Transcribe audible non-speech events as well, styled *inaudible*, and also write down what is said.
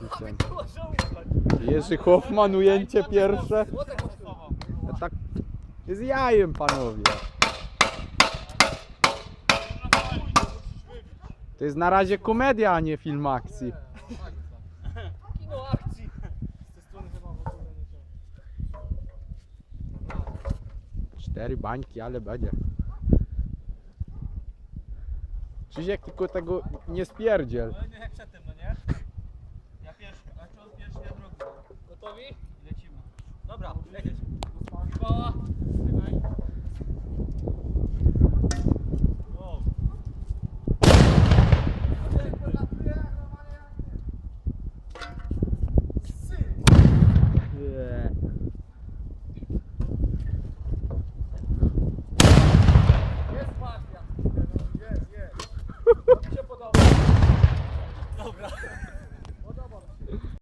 Zobaczcie. Jerzy Hoffman, ujęcie pierwsze. Tak z jajem, panowie. To jest na razie komedia, a nie film akcji. Kino akcji. Cztery bańki, ale będzie. Krzysiek tylko tego nie spierdziel. Oh, *laughs* God.